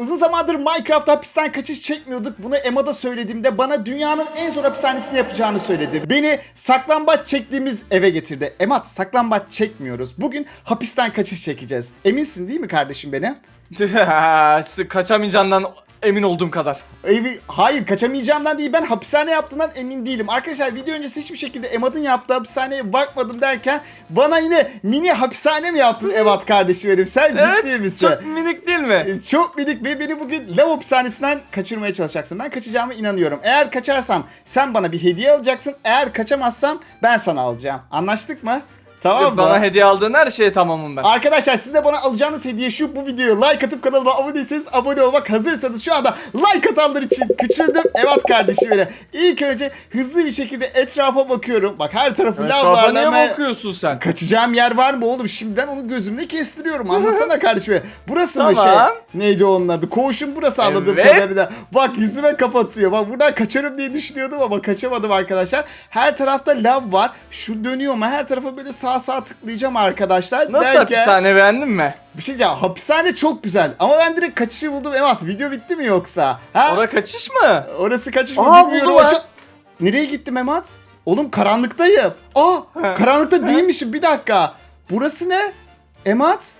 Uzun zamandır Minecraft hapisten kaçış çekmiyorduk. Bunu Emma'da söylediğimde bana dünyanın en zor hapishanesini yapacağını söyledi. Beni saklambaç çektiğimiz eve getirdi. Emat saklambaç çekmiyoruz. Bugün hapisten kaçış çekeceğiz. Eminsin değil mi kardeşim beni? Kaçamayacağından emin olduğum kadar. Evi, hayır kaçamayacağımdan değil ben hapishane yaptığından emin değilim. Arkadaşlar video öncesi hiçbir şekilde Emad'ın yaptığı hapishaneye bakmadım derken bana yine mini hapishane mi yaptın Emad kardeşim benim? Sen ciddi misin? Çok minik değil mi? E, Çok minik ve beni bugün lav hapishanesinden kaçırmaya çalışacaksın. Ben kaçacağıma inanıyorum. Eğer kaçarsam sen bana bir hediye alacaksın. Eğer kaçamazsam ben sana alacağım. Anlaştık mı? Tamam mı? Bana hediye aldığın her şeye tamamım ben. Arkadaşlar siz de bana alacağınız hediye şu bu videoya like atıp kanalıma abone değilseniz abone olmak hazırsanız şu anda like atanlar için küçüldüm. Evet kardeşim öyle. İlk önce hızlı bir şekilde etrafa bakıyorum. Bak her tarafı lav var. Etrafa niye bakıyorsun sen? Kaçacağım yer var mı oğlum? Şimdiden onu gözümle kestiriyorum. Anlasana kardeşim. Burası mı Tamam. şey? Neydi onun adı? Koğuşun burası anladığım Evet. kadarıyla. Bak yüzüme kapatıyor. Bak buradan kaçarım diye düşünüyordum ama kaçamadım arkadaşlar. Her tarafta lav var. Şu dönüyor mu? Her tarafa böyle sağ sağ tıklayacağım arkadaşlar. Nasıl Derken- hapishane beğendin mi? Bir şey diyeceğim. Hapishane çok güzel. Ama ben direkt kaçışı buldum. Evet video bitti mi yoksa? Ha? Orada kaçış mı? Orası kaçış mı Aa, bilmiyorum. Aşağı- Nereye gittim Emat? Oğlum karanlıktayım. Aa karanlıkta değilmişim bir dakika. Burası ne? Emat?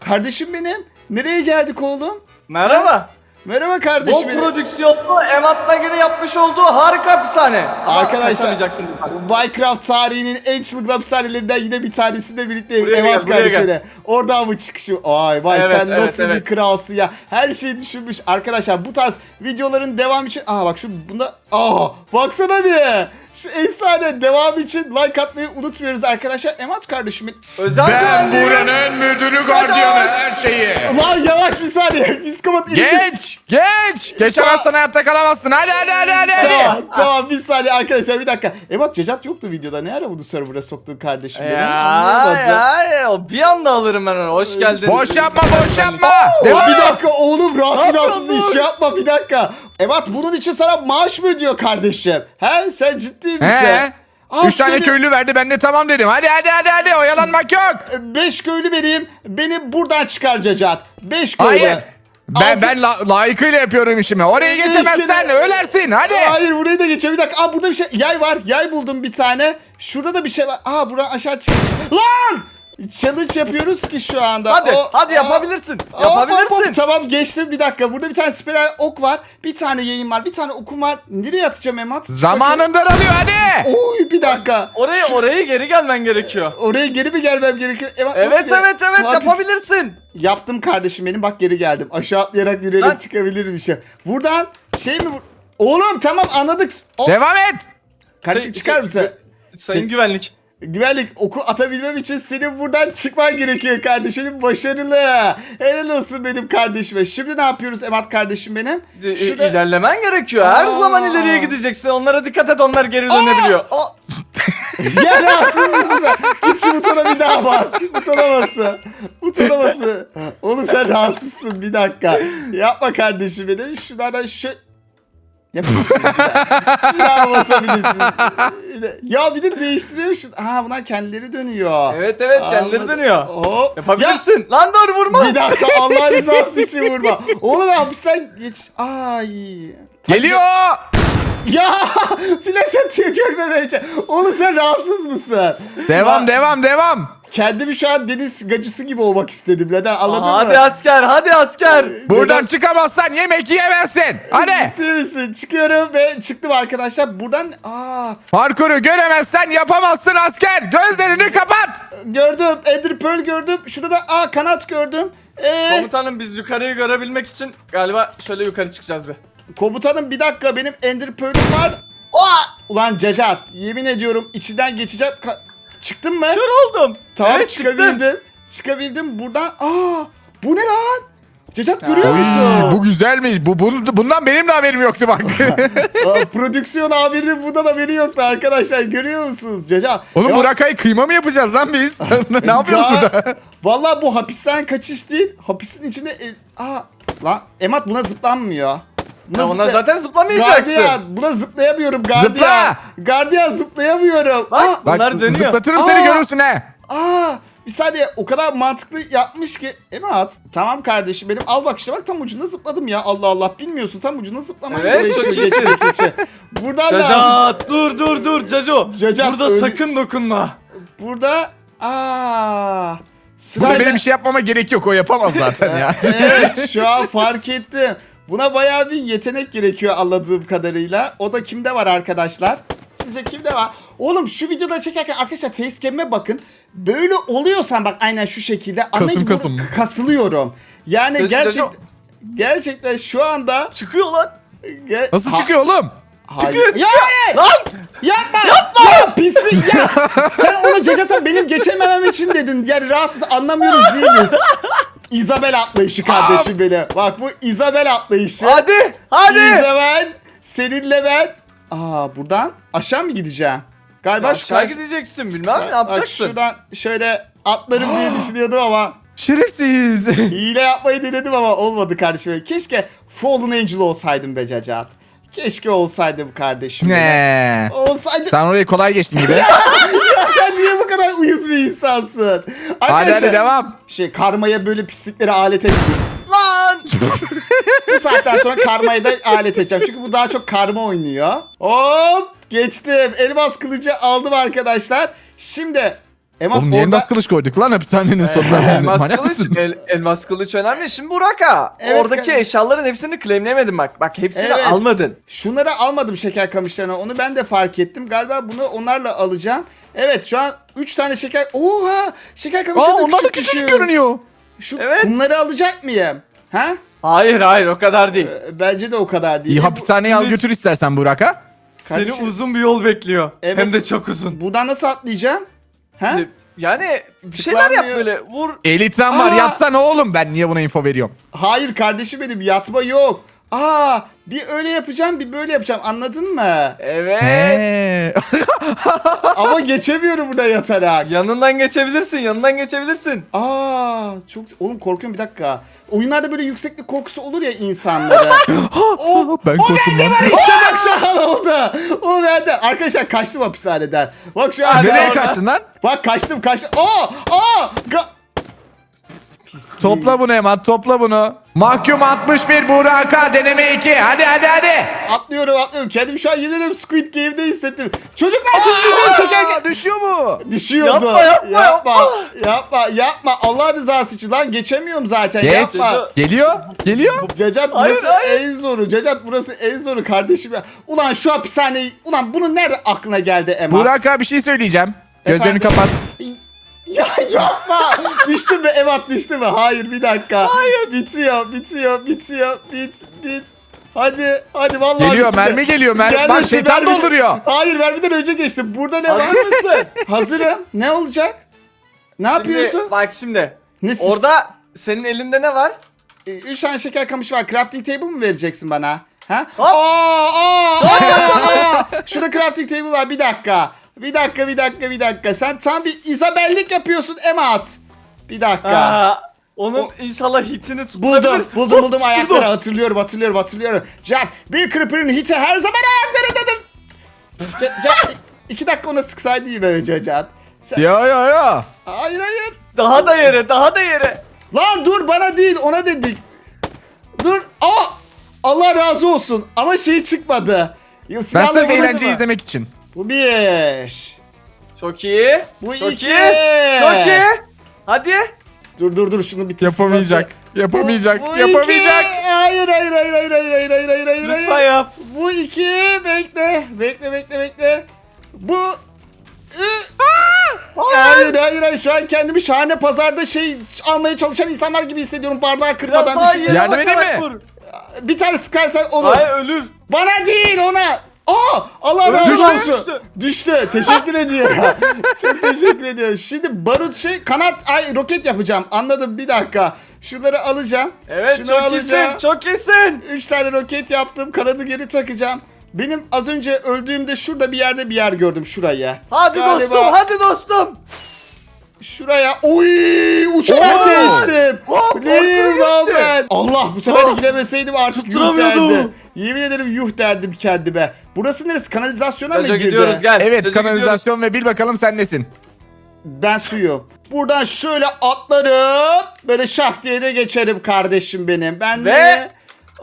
Kardeşim benim. Nereye geldik oğlum? Merhaba. Merhaba Bol kardeşim benim. prodüksiyonlu Emat Nagi'nin yapmış olduğu harika hapishane. Ama Arkadaşlar kaçamayacaksın. Minecraft tarihinin en çılgın hapishanelerinden yine bir tanesiyle birlikte Buraya Emat gel, öyle. Oradan mı çıkışı? Ay vay Evet, sen evet, nasıl bir evet. kralsın ya. Her şeyi düşünmüş. Arkadaşlar bu tarz videoların devam için... Aa bak şu bunda... Aa baksana bir. Şu efsane devam için like atmayı unutmuyoruz arkadaşlar. Emat kardeşimin... Özel Ben güvenliği. buranın müdürü gardiyanı her şeyi. Lan yavaş bir saniye. Psikopat Geç, geç. Geçemezsen hayatta kalamazsın. Hadi hadi hadi hadi. hadi. Tamam tamam bir saniye arkadaşlar bir dakika. Emat Cecat yoktu videoda. Ne ara bunu server'a soktun kardeşim benim? Ya, ya ya o bir anda alırım ben onu. Hoş geldin. Boş yapma, boş yapma. Aa, Devam. bir dakika oğlum rahatsız rahatsız iş yapma bir dakika. Evet bunun için sana maaş mı ödüyor kardeşim? He sen ciddi misin? He. Aa, Üç tane köylü verdi ben de tamam dedim. Hadi hadi hadi hadi oyalanmak yok. Beş köylü vereyim beni buradan çıkar Cecat. Beş köylü. Hayır. Ben Altı- ben la- layıkıyla yapıyorum işimi. Orayı Beş geçemezsen kere- ölersin. Hadi. Hayır burayı da geçiyor. Bir dakika. Aa burada bir şey. Yay var. Yay buldum bir tane. Şurada da bir şey var. Aa buradan aşağı çıkış. Lan! Challenge yapıyoruz ki şu anda. Hadi O- hadi yapabilirsin. Aa, Yapabilirsin. bak, bak, tamam geçtim bir dakika. Burada bir tane spiral ok var. Bir tane yayın var. Bir tane okum var. Nereye atacağım Emat? Zamanın daralıyor hadi. Oy bir dakika. Oraya oraya geri gelmen gerekiyor. Oraya geri mi gelmem gerekiyor? Emat, Evet evet evet Hapis- yapabilirsin. Yaptım kardeşim benim. Bak geri geldim. Aşağı atlayarak yürüyerek Lan. çıkabilirim bir şey. Buradan şey mi? Oğlum tamam anladık. O- Devam et. Kardeşim Şey- çıkar şey- mısın? Sayın Şey- güvenlik. Güvenlik oku atabilmem için senin buradan çıkman gerekiyor kardeşim. Başarılı. Helal olsun benim kardeşime. Şimdi ne yapıyoruz Emat kardeşim benim? İ- Şurada... İlerlemen gerekiyor. Her Aa. zaman ileriye gideceksin. Onlara dikkat et. Onlar geri dönebiliyor. Aa, ya rahatsız mısın sen? Git şu butona bir daha bas. Butona bası. Butona bası. Oğlum sen rahatsızsın bir dakika. Yapma kardeşim benim. Şunlardan şu... Yapamazsın bir daha basabilirsin. Ya bir de değiştiriyor şu. Ha bunlar kendileri dönüyor. Evet evet kendileri Anladım. dönüyor. Hop. Yapabilirsin. Lan dur vurma. Bir dakika Allah rızası için vurma. Oğlum abi sen geç. Ay. Geliyor. Ya flash atıyor görmemeye için. Oğlum sen rahatsız mısın? Devam Ya, devam devam. Kendimi şu an deniz gacısı gibi olmak istedim. Neden anladın Hadi mı? asker hadi asker. Buradan çıkamazsan yemek yiyemezsin. Hadi. Ciddi misin? Çıkıyorum ve çıktım arkadaşlar. Buradan aa Parkuru göremezsen yapamazsın asker. Gözlerini kapat. gördüm. Ender Pearl gördüm. Şurada da aa kanat gördüm. Ee, Komutanım biz yukarıyı görebilmek için galiba şöyle yukarı çıkacağız be. komutanım bir dakika benim Ender Pearl'üm var. Aa! Ulan Cacat yemin ediyorum içinden geçeceğim. Ka- Çıktın mı? Kör oldum. Tamam evet, çıktım. çıkabildim. Çıkabildim buradan. Aa! Bu ne lan? Cacat görüyor Oy, musun? bu güzelmiş. Bu, bu- bundan benim de haberim yoktu bak. Aa, prodüksiyon amirinin bundan haberi yoktu arkadaşlar. Görüyor musunuz Cacat? Oğlum Ya- bu rakayı kıyma mı yapacağız lan biz? ne yapıyoruz Ya, burada? Vallahi bu hapisten kaçış değil. Hapisin içinde... e- Aa! Lan Emat buna zıplanmıyor. Buna Ya ona zıpla- zaten zıplamayacaksın. Gardiyan buna zıplayamıyorum gardiyan. Zıpla! Gardiyan zıplayamıyorum. Bak Aa, bunlar Bak dönüyor. zıplatırım Aa! seni görürsün he. aa Bir saniye o kadar mantıklı yapmış ki. Emat tamam kardeşim benim al bak işte bak tam ucuna zıpladım ya Allah Allah bilmiyorsun tam ucuna zıplamayı Evet, gerekiyor çok için. Buradan da Cacat dur dur dur Caco. Cacat, Burada öyle- sakın dokunma. burada aa Burada sırayla benim bir şey yapmama gerek yok. O yapamaz zaten ya. evet şu an fark ettim. Buna bayağı bir yetenek gerekiyor anladığım kadarıyla. O da kimde var arkadaşlar? Sizce kimde var? Oğlum şu videoda çekerken arkadaşlar facecam'e bakın. Böyle oluyorsan bak aynen şu şekilde. Kasım kasım? Kasılıyorum. Yani Caco- gerçek, gerçekten şu anda... Çıkıyor lan. Ge- Nasıl Ha- çıkıyor oğlum? Hayır. Çıkıyor, Ya çıkıyor. hayır! Lan! Yapma! Yapma! Ya pislik ya! Sen onu Cacat'a benim geçememem için dedin. Yani rahatsız anlamıyoruz değiliz. Isabel atlayışı kardeşim benim. Bak bu Isabel atlayışı. Hadi hadi. Isabel seninle ben. Aa buradan aşağı mı gideceğim? Galiba şu Aşağı karşı- gideceksin bilmem ne Bak, yapacaksın. şuradan şöyle atlarım diye düşünüyordum ama Şerefsiz. hile yapmayı denedim ama olmadı kardeşim. Keşke Fallen Angel olsaydım be Cacat. Keşke olsaydım kardeşim. benim. ne? Olsaydı Sen orayı kolay geçtin gibi. Ya sen niye bu kadar uyuz bir insansın? Hadi hadi devam. Şey karmaya böyle pislikleri alet etmiyorum. Lan. Bu saatten sonra karmayı da alet edeceğim. Çünkü bu daha çok karma oynuyor. Hop geçtim. Elmas kılıcı aldım arkadaşlar. Şimdi Emat Oğlum niye orada... elmas kılıç koyduk lan hapishanenin sonuna? elmas Manyak kılıç, mısın? el- elmas kılıç önemli. Şimdi Burak'a Evet, oradaki kanka. eşyaların hepsini claimlemedin bak. Bak hepsini Evet. almadın. Şunları almadım şeker kamışlarına. Onu ben de fark ettim. Galiba bunu onlarla alacağım. Evet şu an 3 tane şeker... Oha! Şeker Aa kamışları da onlar da küçük küçük düşüyor. görünüyor. Şu Evet. kumları alacak mıyım? Ha? Hayır hayır o kadar değil. Ee, Bence de o kadar değil. İyi hapishaneye al götür istersen Burak ha. Seni Kardeşim- uzun bir yol bekliyor. Evet. Hem de çok uzun. Buradan nasıl atlayacağım? Ha? Yani bir şeyler yap Tıklanmıyor. böyle vur. Elitren var Aa! yatsana oğlum ben niye buna info veriyorum? Hayır kardeşim benim yatma yok. Aa bir öyle yapacağım bir böyle yapacağım anladın mı? Evet. He. Ama geçemiyorum burada yatarak. Yanından geçebilirsin yanından geçebilirsin. Aa çok oğlum korkuyorum bir dakika. Oyunlarda böyle yükseklik korkusu olur ya insanlara. ben korktum lan. işte bak şu an oldu. O bende. Arkadaşlar kaçtım hapishaneden. Bak şu an. Nereye kaçtın lan? Bak kaçtım kaçtım. Aa aa. Ga-. Topla bunu Emat topla bunu. Mahkum 61 Burak'a deneme 2. Hadi hadi hadi. Atlıyorum atlıyorum. Kendimi şu an ederim Squid Game'de hissettim. Çocuklar siz video çekerken... Aa, düşüyor mu? Düşüyordu. Yapma, yapma, yapma, yapma, yapma. Allah rızası için lan geçemiyorum zaten. Geç. Yapma. Geliyor. Geliyor. Cacat Hayır, burası hayır. en zoru. Cacat burası en zoru kardeşim ya. Ulan şu hapishaneyi, ulan bunu nerede aklına geldi Emat? Burak'a bir şey söyleyeceğim. Gözlerini Efendim? kapat. Ya yapma. düştü mü Emat düştü mü? Hayır bir dakika. Hayır. Bitiyor, bitiyor, bitiyor. Bit, bit. Hadi, hadi vallahi Geliyor bitsin. mermi geliyor. Mermi. Bak Gelmesin, şeytan mermi- dolduruyor. Hayır vermeden önce geçtim. Burada ne var? Hazır mısın? Hazırım. Ne olacak? Ne yapıyorsun? Şimdi, bak şimdi. Ne siz- Orada senin elinde ne var? E, Üç tane şeker kamışı var. Crafting table mı vereceksin bana? Ha? Hop. Aa, aa, aa, aa. Şurada crafting table var. Bir dakika. Bir dakika, bir dakika, bir dakika. Sen tam bir Isabellik yapıyorsun Emat. Bir dakika. Aa, onun O- inşallah hitini tutturabilir. Buldum, buldum, buldum ayakları. Hatırlıyorum, hatırlıyorum, hatırlıyorum. Jack, bir Creeper'ın hiti her zaman ayaklarındadır. Jack, iki dakika ona sıksaydı iyi be Jack. Sen... Yo yo yo. Hayır, hayır. Daha da yere daha da yere. Lan dur bana değil ona dedik. Dur. Aa! Allah razı olsun. Ama şey çıkmadı. Ya, Ben silahla sırf mı? izlemek için. Bu bir. Çok iyi. Bu Çok iki. iyi. Çok iyi. Hadi. Dur dur dur şunu bitirsin. Yapamayacak. Yapamayacak. Bu, bu yapamayacak. Iki. Hayır hayır hayır hayır hayır hayır hayır hayır hayır. Lütfen hayır. yap. Bu iki. Bekle. Bekle bekle bekle. Bu Ü- Hayır hayır hayır şu an kendimi şahane pazarda şey almaya çalışan insanlar gibi hissediyorum bardağı Biraz kırmadan daha düşün. yere Yardım edeyim bakarak mi? vur. Bir tane sıkarsan olur. Hayır ölür. Bana değil ona. Aa Allah razı Düştü, olsun. düştü. Düştü. Teşekkür ediyorum. Çok teşekkür ediyorum. Şimdi barut şey kanat ay roket yapacağım. Anladım bir dakika. Şunları alacağım. Evet Şunu çok alacağım. iyisin. Çok iyisin. Üç tane roket yaptım. Kanadı geri takacağım. Benim az önce öldüğümde şurada bir yerde bir yer gördüm şuraya. Hadi Galiba dostum hadi dostum. Şuraya. Oy uçarak Oo. geçtim. Hop, Neyim ortaya lan geçti. ben? Allah bu sefer de Oh. gidemeseydim artık yuh Tutturamıyordum. derdim. Yemin ederim yuh derdim kendime. Burası neresi? Kanalizasyona mı girdi? gidiyoruz gel. Evet Caco, gidiyoruz. kanalizasyon ve bil bakalım sen nesin. Ben suyum. Buradan şöyle atlarım. Böyle şah diye de geçerim kardeşim benim. Ben Ve- de...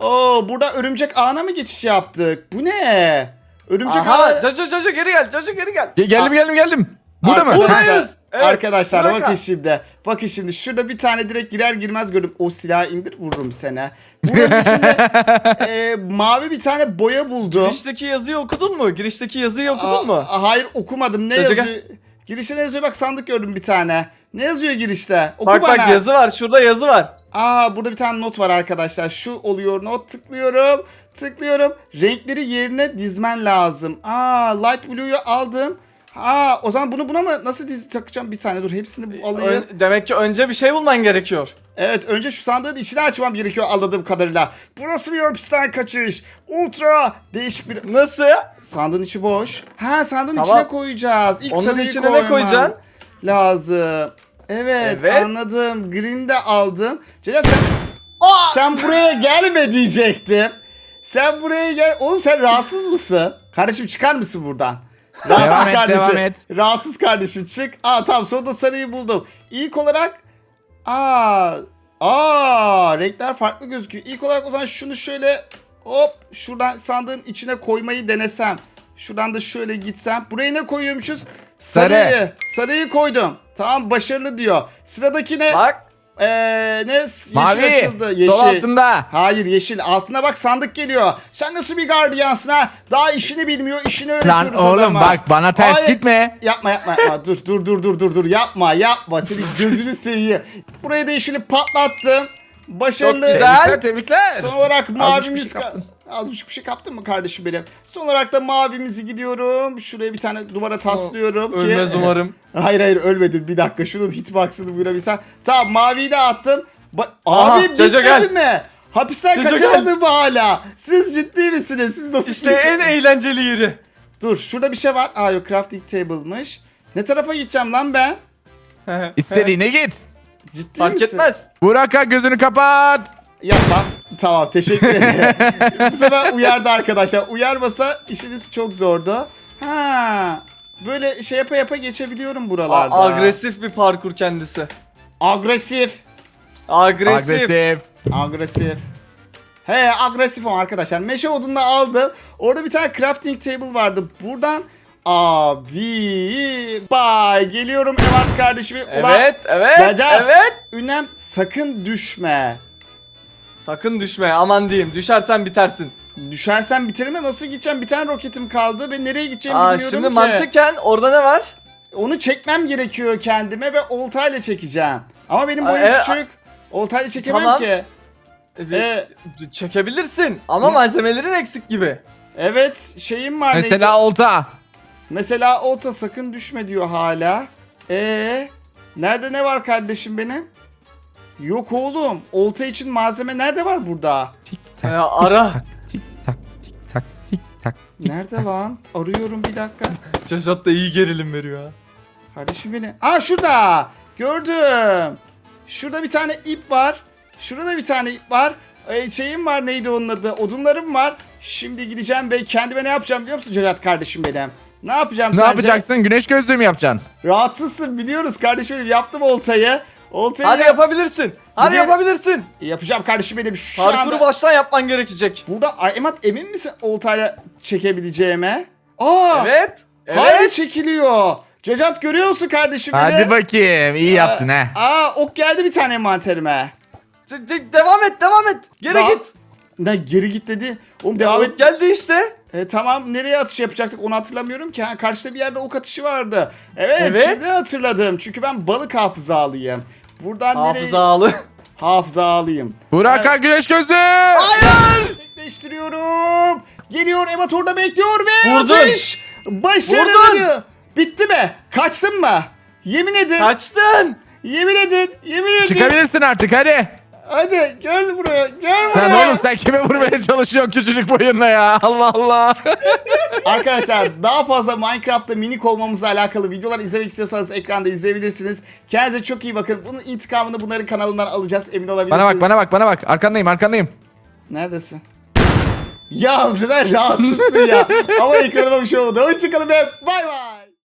Oo, burada örümcek ağına mı geçiş yaptık? Bu ne? Örümcek Aha ağı... Caco Caco geri gel Caco geri gel. Ge- geldim geldim geldim. Burada mı? Arkadaşlar- Buradayız. Evet, Arkadaşlar Burak bakın abi. şimdi. Bakın şimdi şurada bir tane direkt girer girmez gördüm. O silahı indir vururum sana. Buranın içinde e, mavi bir tane boya buldum. Girişteki yazıyı okudun mu? Girişteki yazıyı okudun mu? Aa, hayır okumadım. Ne gel. yazıyor? Girişte ne yazıyor? Bak sandık gördüm bir tane. Ne yazıyor girişte? Oku Bak bana. bak yazı var şurada yazı var. Aa burada bir tane not var arkadaşlar. Şu oluyor not tıklıyorum. Tıklıyorum. Renkleri yerine dizmen lazım. Aa light blue'yu aldım. Aa o zaman bunu buna mı nasıl diz takacağım? Bir saniye dur hepsini bu- alayım. Ön- demek ki önce bir şey bulman gerekiyor. Evet önce şu sandığın içini açmam gerekiyor anladığım kadarıyla. Burası bir hapisten kaçış. Ultra değişik bir... Nasıl? Sandığın içi boş. Ha sandığın Tamam. içine koyacağız. İlk Onun sarıyı içine ne koymam koyacaksın? Lazım. Evet, Evet. anladım. Green de aldım. Celal sen... Sen buraya gelme diyecektim. Sen buraya gel. Oğlum sen rahatsız mısın? Kardeşim çıkar mısın buradan? Rahatsız Devam et, kardeşim. devam et. Rahatsız kardeşim çık. Aa tamam sonunda sarıyı buldum. İlk olarak aa aa renkler farklı gözüküyor. İlk olarak o zaman şunu şöyle hop şuradan sandığın içine koymayı denesem. Şuradan da şöyle gitsem. Buraya ne koyuyormuşuz? Sarı. Sarıyı. Sarıyı koydum. Tamam başarılı diyor. Sıradaki ne? Bak. Ee, ne? Yeşil Mavi. açıldı. Yeşil. Sol altında. Hayır yeşil. Altına bak sandık geliyor. Sen nasıl bir gardiyansın ha? Daha işini bilmiyor. işini öğretiyoruz Lan oğlum adama. bak bana ters Hayır. gitme. Yapma yapma yapma. dur dur dur dur dur dur. Yapma yapma. Senin gözünü seveyim. Buraya da yeşili patlattım. Başarılı. Çok güzel. Tebrikler tebrikler. Son olarak mavimiz şey ka- kaptın. Az buçuk bir şey kaptın mı kardeşim benim? Son olarak da mavimizi gidiyorum. Şuraya bir tane duvara taslıyorum ki. Ölmez umarım. Hayır hayır ölmedim bir dakika şunun hitbox'ını bulabilsem. Tamam maviyi de attım. Ba- Aha, Abi bitmedi gel. mi? Hapisten kaçamadım mı hala? Siz ciddi misiniz? Siz nasıl İşte en eğlenceli yeri. Dur şurada bir şey var. Aa yok crafting table'mış. Ne tarafa gideceğim lan ben? İstediğine git. Ciddi Fark misin? etmez. Buraka gözünü kapat. Yapma. Tamam teşekkür ederim. Bu sefer uyardı arkadaşlar. Uyarmasa işimiz çok zordu. Ha. Böyle şey yapa yapa geçebiliyorum A- buralarda. agresif bir parkur kendisi. Agresif. Agresif. Agresif. Agresif. He agresif o arkadaşlar. Meşe odunu da aldım. Orada bir tane crafting table vardı. Buradan abi bay geliyorum evet kardeşim. Ulan, Evet, evet, Cacat, evet. Ünem sakın düşme. Sakın düşme, aman diyeyim. Düşersen bitersin. Düşersen bitirme nasıl gideceğim? Bir tane roketim kaldı. Ben nereye gideceğimi Aa, bilmiyorum şimdi ki. mantıken orada ne var? Onu çekmem gerekiyor kendime ve oltayla çekeceğim. Ama benim Aa, boyum e, küçük. Oltayla çekemem Tamam. ki. Ee, çekebilirsin ama malzemelerin eksik gibi. Evet şeyim var. neydi? Mesela olta. Mesela olta sakın düşme diyor hala. Ee, nerede ne var kardeşim benim? Yok oğlum. Olta için malzeme nerede var burada? Tik Ee, tak. ara. Tik tak tik tak tik tak. tik Nerede tak. lan? Arıyorum bir dakika. Cacat da iyi gerilim veriyor ha. Kardeşim beni. Aa şurada. Gördüm. Şurada bir tane ip var. Şurada bir tane ip var. Ee, şeyim var neydi onun adı? Odunlarım var. Şimdi gideceğim ve kendime ne yapacağım biliyor musun Cacat kardeşim benim? Ne yapacağım Ne sence? yapacaksın? Güneş gözlüğü mü yapacaksın? Rahatsızsın biliyoruz kardeşim benim. Yaptım oltayı. Oltayı Hadi da- yapabilirsin. Hadi Gidelim. yapabilirsin. Yapacağım kardeşim benim şu Parkuru anda. baştan yapman gerekecek. Burada Ay, Emat emin misin oltayla çekebileceğime? Aa! Evet. Hayır Evet. çekiliyor. Cacat görüyor musun kardeşim beni? Hadi bakayım. İyi yaptın ha. Aa ok geldi bir tane envanterime. De- de- devam et, devam et. Geri Daha- git. Ne geri git dedi. Oğlum devam et. Geldi işte. E, tamam nereye atış yapacaktık onu hatırlamıyorum ki. Ha, karşıda bir yerde ok atışı vardı. Evet, Evet. şimdi hatırladım. Çünkü ben balık hafızalıyım. Buradan nereye Hafızalı. hafızalıyım. Buraka güneş gözlüğü. Hayır. Gerçekleştiriyorum. Geliyor Emat orada bekliyor ve Vurdun. atış. Başarılı. Vurdun. Bitti mi? Kaçtın mı? Yemin edin. Kaçtın. Yemin edin. Yemin edin. Çıkabilirsin artık hadi. Hadi gel buraya. Gel Sen buraya. oğlum sen kime vurmaya çalışıyorsun küçücük boyunla ya? Allah Allah. Arkadaşlar daha fazla Minecraft'ta minik olmamızla alakalı videolar izlemek istiyorsanız ekranda izleyebilirsiniz. Kendinize çok iyi bakın. Bunun intikamını bunların kanalından alacağız emin olabilirsiniz. bana bak bana bak bana bak. Arkandayım arkandayım. Neredesin? Ya güzel rahatsızsın ya. Ama ekranıma bir şey oldu. Hoşçakalın ve bay bay.